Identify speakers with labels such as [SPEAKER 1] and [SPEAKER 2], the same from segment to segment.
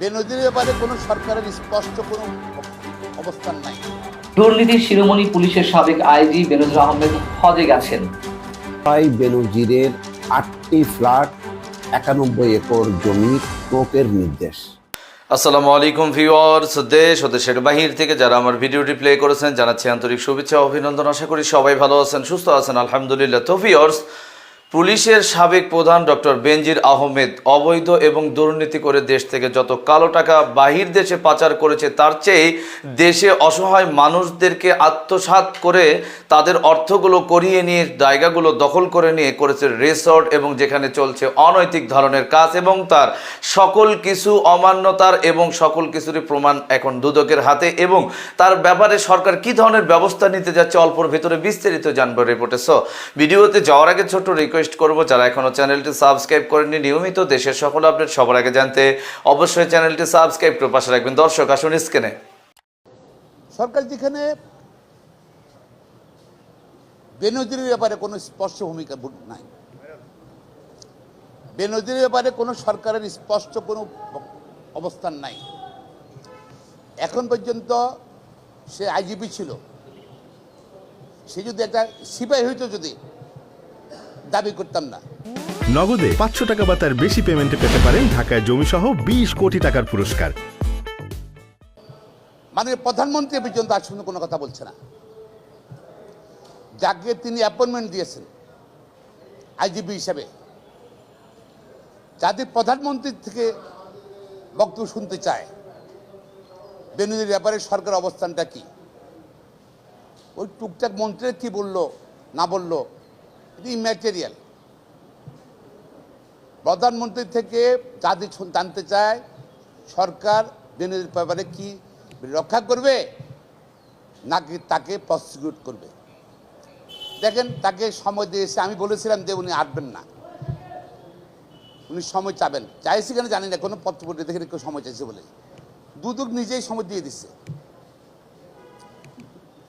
[SPEAKER 1] বেনজিরের ব্যাপারে কোনো সরকারের স্পষ্ট কোনো অবস্থান নাই।
[SPEAKER 2] দুর্নীতির শিরোমণি পুলিশের সাবেক আইজি বেনজর আহমেদ হজে গেছেন।
[SPEAKER 3] ভাই বেনজিরের আটটি ফ্ল্যাট একানব্বই একর জমি ক্রোকের নির্দেশ।
[SPEAKER 4] আসসালামু আলাইকুম ভিউয়ার্স দেশ ও দেশের বাহির থেকে যারা আমার ভিডিওটি প্লে করেছেন জানাচ্ছি আন্তরিক শুভেচ্ছা ও অভিনন্দন। আশা করি সবাই ভালো আছেন সুস্থ আছেন আলহামদুলিল্লাহ। তো ভিউয়ার্স পুলিশের সাবেক প্রধান ডক্টর বেনজির আহমেদ অবৈধ এবং দুর্নীতি করে দেশ থেকে যত কালো টাকা বাহির দেশে পাচার করেছে, তার চেয়ে দেশে অসহায় মানুষদেরকে আত্মসাৎ করে তাদের অর্থগুলো করিয়ে নিয়ে, জায়গাগুলো দখল করে নিয়ে করেছে রিসর্ট এবং যেখানে চলছে অনৈতিক ধরনের কাজ এবং তার সকল কিছু অমান্যতার এবং সকল কিছুরই প্রমাণ এখন দুদকের হাতে এবং তার ব্যাপারে সরকার কি ধরনের ব্যবস্থা নিতে যাচ্ছে, অল্পর ভিতরে বিস্তারিত জানব রিপোর্টে। সো ভিডিওতে যাওয়ার আগে ছোট্ট রিকোয়েস্ট করব। যারা এখনও চ্যানেলটি সাবস্ক্রাইব করেননি, নিয়মিত দেশের সকল আপডেট সবার আগে জানতে অবশ্যই চ্যানেলটি সাবস্ক্রাইব করে পাশে রাখবেন। দর্শক, আসুন স্ক্রিনে।
[SPEAKER 1] সরকার যেখানে বেনজিরের ব্যাপারে কোনো স্পষ্ট ভূমিকা নাই। বেনজিরের ব্যাপারে কোনো সরকারের স্পষ্ট কোনো অবস্থান নাই। এখন পর্যন্ত সে আইজিপি ছিল। সে যদি একটা সিপাহী হইতো যদি দাবি করতাম না।
[SPEAKER 5] নগদে পাঁচশো টাকা বা তার বেশি পেমেন্টে পেতে পারেন ঢাকায় জমিসহ বিশ কোটি টাকার পুরস্কার।
[SPEAKER 1] মানে প্রধানমন্ত্রী পর্যন্ত আজ পর্যন্ত কোনো কথা বলছে না। যাকে তিনি অ্যাপয়েন্টমেন্ট দিয়েছেন আইজিপি হিসাবে যাদের প্রধানমন্ত্রীর থেকে বক্তব্য শুনতে চায় বেনুদের ব্যাপারে সরকার অবস্থানটা কি? ওই টুকটাক মন্ত্রীর কি বলল না বলল ইম্যাটেরিয়াল প্রধানমন্ত্রী থেকে যাদের জানতে চায়, সরকার বেনুদের ব্যাপারে কি রক্ষা করবে, নাকি তাকে প্রসিকিউট করবে? দেখেন, তাকে সময় দিয়েছে। আমি বলেছিলাম যে উনি আসবেন না। উনি সময় চাবেন। চাইছি কেন জানি না, কোনো পত্র পত্রে দেখে কেউ সময় চাইছে বলে। দুদক নিজেই সময় দিয়ে দিচ্ছে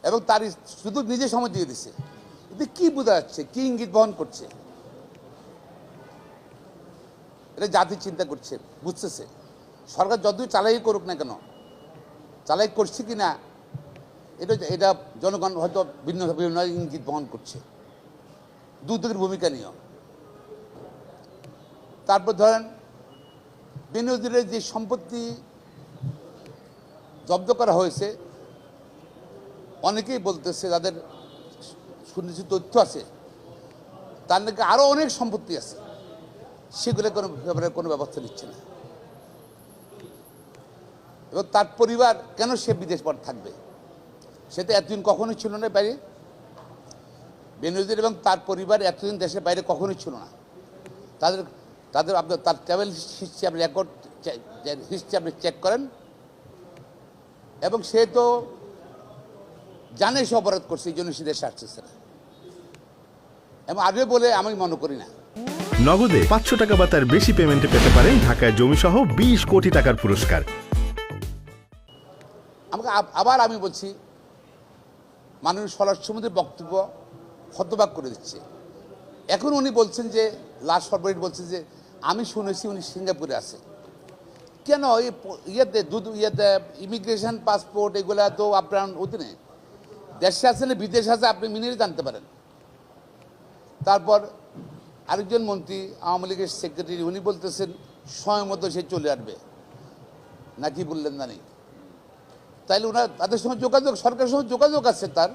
[SPEAKER 1] এবং তার দুদক নিজেই সময় দিয়ে দিচ্ছে এতে কি বোঝা যাচ্ছে কি ইঙ্গিত বহন করছে? এটা জাতি চিন্তা করছে, বুঝতেছে? সরকার যতই চালাই করুক না কেন চালাই করছে কি না এটা এটা জনগণ হয়তো ভিন্ন বিভিন্ন ইঙ্গিত বহন করছে। দুদকের ভূমিকা নিয়েও। তারপর ধরেন বিনোদীদের যে সম্পত্তি জব্দ করা হয়েছে, অনেকেই বলতেছে যাদের সুনিশ্চিত তথ্য আছে। তার নাকি আরও অনেক সম্পত্তি আছে। সেগুলো কোনো ব্যাপারে কোনো ব্যবস্থা নিচ্ছে না। এবং তার পরিবার কেন সে বিদেশ পর থাকবে? সে তো এতদিন কখনোই ছিল না বাইরে। বেনজির এবং তার পরিবার এতদিন দেশের বাইরে কখনোই ছিল না। তাদের তাদের আপনার তার ট্রাভেল হিস্ট্রি আপনি রেকর্ড হিস্ট্রি আপনি চেক করেন। এবং সে তো জানে সে অপরাধ করছে, এই জন্য সে দেশে আসতেছে না। এবং আসবে বলে আমি মনে করি না।
[SPEAKER 5] নগদে পাঁচশো টাকা বা তার বেশি পেমেন্টে পেতে পারেন ঢাকায় জমিসহ বিশ কোটি টাকার পুরস্কার।
[SPEAKER 1] আমাকে আবার আমি বলছি মাননীয় স্বরাষ্ট্রমন্ত্রীর বক্তব্য হতবাক করে দিচ্ছে। এখন উনি বলছেন যে লাস্ট ফরওয়ার্ড বলছেন যে আমি শুনেছি উনি সিঙ্গাপুরে আছে। কেন এই ইয়েতে দুধ ইয়েতে ইমিগ্রেশন পাসপোর্ট এগুলা তো আপনার অধীনে। দেশে আছে না বিদেশে আছে আপনি মিনিয়ে জানতে পারেন। তারপর আরেকজন মন্ত্রী, আওয়ামী লীগের সেক্রেটারি উনি বলতেছেন সময় মতো সে চলে আসবে। নাকি বললেন না নেই। তাইলে ওনার, তাদের সঙ্গে যোগাযোগ, সরকারের সঙ্গে যোগাযোগ আছে তার।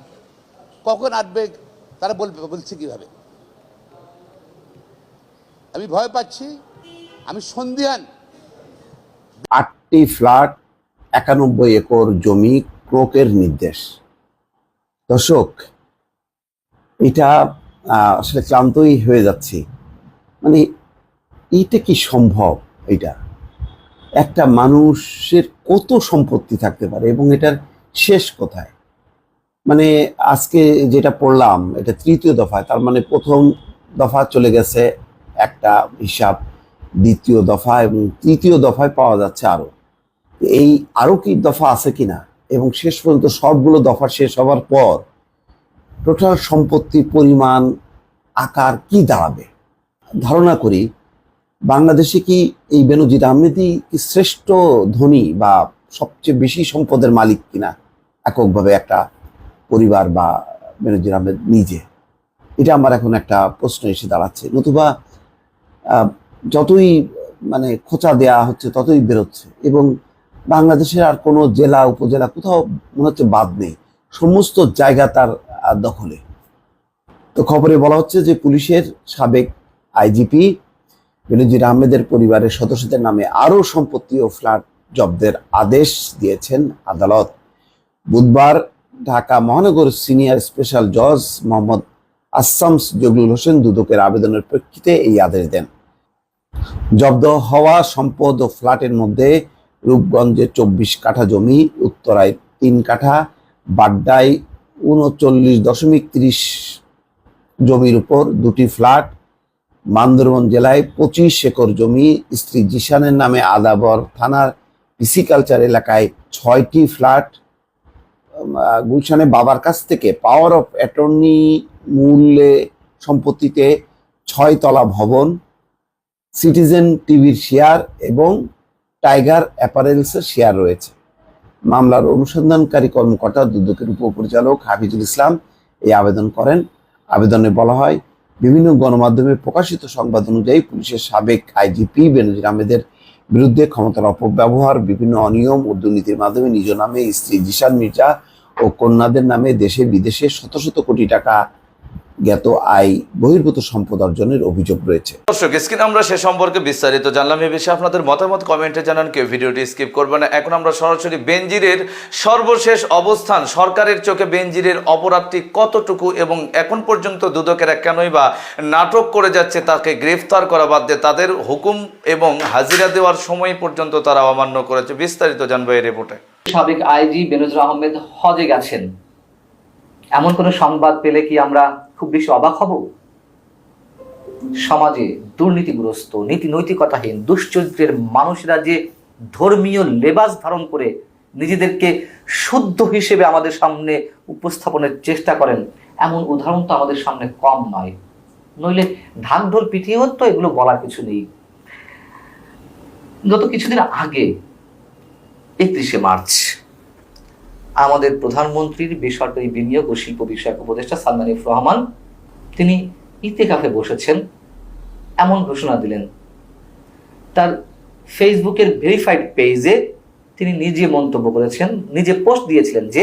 [SPEAKER 1] কখন আসবে, তারা বলবে, বলছে কীভাবে। আমি ভয় পাচ্ছি, আমি সন্ধিহান
[SPEAKER 3] আটটি ফ্ল্যাট, একানব্বই একর জমি, ক্রোকের নির্দেশ। দর্শক, এটা আসলে ক্লান্তই হয়ে যাচ্ছি। মানে এইটা কি সম্ভব এটা একটা মানুষের কত সম্পত্তি থাকতে পারে এবং এটার শেষ কোথায়? মানে আজকে যেটা পড়লাম, এটা তৃতীয় দফায় তার মানে প্রথম দফা চলে গেছে একটা হিসাব, দ্বিতীয় দফা এবং তৃতীয় দফায় পাওয়া যাচ্ছে আরও এই আরও কি দফা আছে কিনা? এবং শেষ পর্যন্ত সবগুলো দফা শেষ হওয়ার পর টোটাল সম্পত্তির পরিমাণ, আকার কি দাঁড়াবে? ধারণা করি বাংলাদেশে কি এই বেনজির আহমেদই কি শ্রেষ্ঠ ধনী বা সবচেয়ে বেশি সম্পদের মালিক কিনা এককভাবে একটা পরিবার বা বেনজির আহমেদ নিজে? এটা আমার এখন একটা প্রশ্ন এসে দাঁড়াচ্ছে। নতুবা যতই মানে খোঁচা দেয়া হচ্ছে, ততই বেরোচ্ছে এবং বাংলাদেশের আর কোনো জেলা, উপজেলা কোথাও মনে হচ্ছে বাদ নেই। সমস্ত জায়গা তার দখলে। তো খবরে বলা হচ্ছে যে পুলিশের সাবেক আইজিপি বেনজির আহমেদের পরিবারের সদস্যদের নামে আরও সম্পত্তি ও ফ্ল্যাট জব্দের আদেশ দিয়েছেন আদালত। বুধবার ঢাকা মহানগর সিনিয়র স্পেশাল জজ মোহাম্মদ আসামস জগলুল হোসেন দুদকের আবেদনের প্রেক্ষিতে এই আদেশ দেন। জব্দ হওয়া সম্পদ ও ফ্ল্যাটের মধ্যে রূপগঞ্জে চব্বিশ কাঠা জমি, উত্তরায় তিন কাঠা, বাড্ডায় উনচল্লিশ দশমিক তিরিশ জমির উপর দুটি ফ্ল্যাট। বান্দরবন জেলায় পঁচিশ একর জমি, স্ত্রী জিশানের নামে আদাবর থানার পিসিকালচার এলাকায় ছয়টি ফ্ল্যাট। গুলশানে বাবার কাছ থেকে পাওয়ার অফ অ্যাটর্নি মূল্যে সম্পত্তিতে ছয় তলা ভবন সিটিজেন টিভির শেয়ার এবং টাইগার অ্যাপারেলসের শেয়ার রয়েছে। মামলার অনুসন্ধানকারী কর্মকর্তা, দুদকের উপপরিচালক হাফিজুল ইসলাম এই আবেদন করেন। আবেদনে বলা হয়, বিভিন্ন গণমাধ্যমে প্রকাশিত সংবাদ অনুযায়ী পুলিশের সাবেক আইজিপি বেনজির আহমেদের বিরুদ্ধে ক্ষমতার অপব্যবহার, বিভিন্ন অনিয়ম ও দুর্নীতির মাধ্যমে নিজ নামে স্ত্রী জিশান মির্জা ও কন্যাদের নামে দেশে বিদেশে শত শত কোটি টাকা জ্ঞাত আয় বহির্ভূত সম্পদ অর্জনের অভিযোগ রয়েছে।
[SPEAKER 4] দর্শক স্ক্রিন আমরা সে সম্পর্কে বিস্তারিত জানলাম। এ বিষয়ে আপনাদের মতামত কমেন্টে জানান কেউ ভিডিওটি স্কিপ করবে না। এখন আমরা সরাসরি বেনজিরের সর্বশেষ অবস্থান সরকারের চোখে বেনজিরের অপরাধটি কতটুকু এবং এখন পর্যন্ত দুদকেরা কেনই বা নাটক করে যাচ্ছে তাকে গ্রেফতার করা বাদ দিয়ে তাদের হুকুম এবং হাজিরা দেওয়ার সময় পর্যন্ত তারা অমান্য করেছে। বিস্তারিত জানব এই রিপোর্টে।
[SPEAKER 2] সাবেক আইজি বেনজর আহমেদ হজে গেছেন। এমন কোনো সংবাদ পেলে কি আমরা খুব বেশি অবাক হব? সমাজে দুর্নীতিগ্রস্ত নীতি নৈতিকতাহীন দুশ্চরিত্রের মানুষেরা যে ধর্মীয় লেবাস ধারণ করে নিজেদেরকে শুদ্ধ হিসেবে আমাদের সামনে উপস্থাপনের চেষ্টা করেন, এমন উদাহরণ তো আমাদের সামনে কম নয়। নইলে ঢাক ঢোল পিটিয়েও তো এগুলো বলার কিছু নেই। গত কিছুদিন আগে একত্রিশে মার্চ আমাদের প্রধানমন্ত্রীর বেসরকারি বিনিয়োগ ও শিল্প বিষয়ক উপদেষ্টা সালমান ইফ রহমান, তিনি ইতেকাফে বসেছেন, এমন ঘোষণা দিলেন। তার ফেসবুকের ভেরিফাইড পেজে তিনি নিজে মন্তব্য করেছেন, নিজে পোস্ট দিয়েছিলেন যে,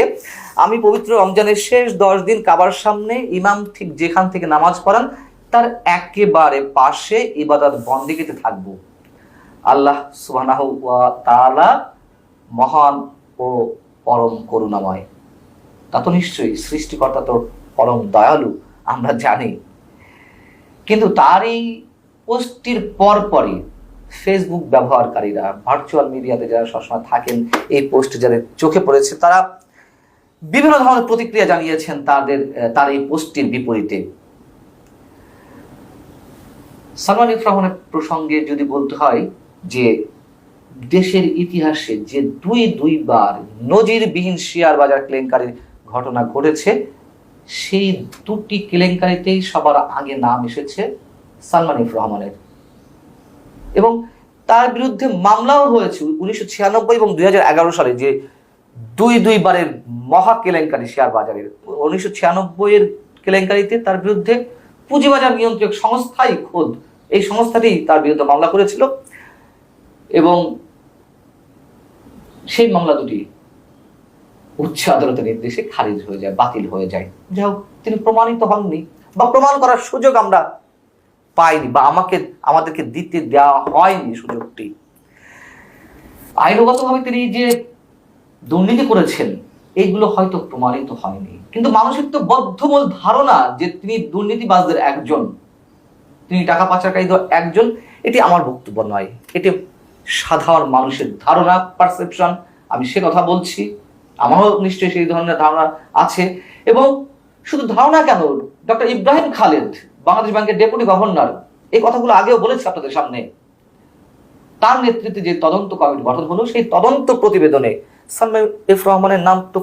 [SPEAKER 2] আমি পবিত্র রমজানের শেষ দশ দিন কাবার সামনে ইমাম ঠিক যেখান থেকে নামাজ পড়ান, তার একেবারে পাশে ইবাদত বন্দিগিতে থাকব। আল্লাহ ওয়া মহান ও পরম করুণাময়। তা তো নিশ্চয়ই, সৃষ্টিকর্তা তো পরম দয়ালু, আমরা জানি। কিন্তু তার এই পোস্টটির পরপরই ফেসবুক ব্যবহারকারীরা ভার্চুয়াল মিডিয়াতে যারা সবসময় থাকেন, এই পোস্ট যাদের চোখে পড়েছে, তারা বিভিন্ন ধরনের প্রতিক্রিয়া জানিয়েছেন তাদের, তার এই পোস্টটির বিপরীতে। সালমান ইফ প্রসঙ্গে যদি বলতে হয় যে দেশের ইতিহাসে যে দুই দুইবার নজিরবিহীন শেয়ার বাজার কেলেঙ্কারির ঘটনা ঘটেছে, সেই দুটি কেলেঙ্কারিতেই সবার আগে নাম এসেছে সালমান ইফ রহমানের। এবং তার বিরুদ্ধে মামলাও হয়েছে উনিশশো ছিয়ানব্বই এবং দুই হাজার এগারো সালে যে দুই দুইবারের মহা কেলেঙ্কারি শেয়ার বাজারের। উনিশশো ছিয়ানব্বই এর কেলেঙ্কারিতে তার বিরুদ্ধে পুঁজিবাজার নিয়ন্ত্রক সংস্থাই খোদ এই সংস্থাটি তার বিরুদ্ধে মামলা করেছিল। এবং সেই মামলা দুটি উচ্চ আদালতের নির্দেশে খারিজ হয়ে যায়, বাতিল হয়ে যায়। যাই হোক, তিনি প্রমাণিত হননি বা প্রমাণ করার সুযোগ আমরা পাইনি বা আমাকে, আমাদেরকে দিতে দেওয়া হয়নি সুযোগটি। আইনগতভাবে তিনি যে দুর্নীতি করেছেন এইগুলো হয়তো প্রমাণিত হয়নি। কিন্তু মানুষের তো বদ্ধমূল ধারণা যে তিনি দুর্নীতিবাজদের একজন, তিনি টাকা পাচারকারীদের একজন, এটি আমার বক্তব্য নয়। এটি সাধারণ মানুষের ধারণা পারসেপশন আমি সে কথা বলছি, আমারও নিশ্চয়ই সেই ধরনের ধারণা আছে। এবং শুধু ধারণা কেন, ডক্টর ইব্রাহিম খালেদ, বাংলাদেশ ব্যাংকের ডেপুটি গভর্নর, এই কথাগুলো আগেও বলেছি আপনাদের সামনে। তার নেতৃত্বে যে তদন্ত কমিটি গঠন হলো, সেই তদন্ত প্রতিবেদনে সালমান এফ রহমানের নাম তো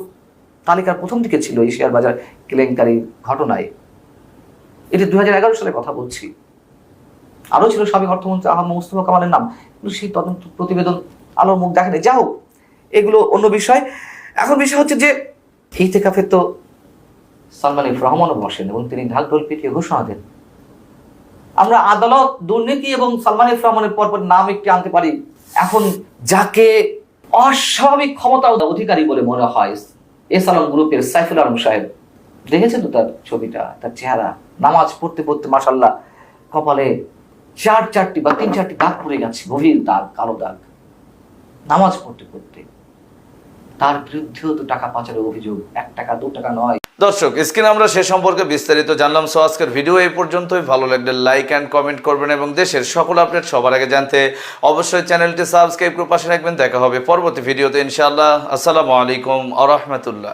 [SPEAKER 2] তালিকার প্রথম দিকে ছিল এই শেয়ার বাজার কেলেঙ্কারি ঘটনায়। এটি দু সালের কথা বলছি। আরও ছিল সাবেক অর্থমন্ত্রী আহমদ মুস্তফা কামালের নাম। কিন্তু সেই তদন্ত প্রতিবেদন আলোর মুখ দেখেনি। যা হোক, এগুলো অন্য বিষয়। এখন বিষয় হচ্ছে যে ইতেকাফে তো সালমান ইফ রহমানও বসেন এবং তিনি ঢাক ঢোল পিটিয়ে ঘোষণা দেন। আমরা আদালত, দুর্নীতি এবং সালমান ইফ রহমানের পরপর নাম একটি আনতে পারি। এখন যাকে অস্বাভাবিক ক্ষমতা অধিকারী বলে মনে হয়, এস আলম গ্রুপের সাইফুল আলম সাহেব। দেখেছেন তো তার ছবিটা, তার চেহারা? নামাজ পড়তে পড়তে মাসাল্লাহ কপালে চার চারটি বা তিন চারটি দাগ পড়ে গেছে, গভীর দাগ, কালো দাগ। নামাজ পড়তে পড়তে তার বিরুদ্ধেও তো টাকা পাচারের অভিযোগ, এক টাকা, দু টাকা নয়।
[SPEAKER 4] দর্শক, স্ক্রিনে আমরা সে সম্পর্কে বিস্তারিত জানলাম সো আজকের ভিডিও এই পর্যন্তই। ভালো লাগলে লাইক অ্যান্ড কমেন্ট করবেন এবং দেশের সকল আপডেট সবার আগে জানতে অবশ্যই চ্যানেলটি সাবস্ক্রাইব করে পাশে রাখবেন দেখা হবে পরবর্তী ভিডিওতে ইনশাআল্লাহ। আসসালামু আলাইকুম আ রহমতুল্লাহ।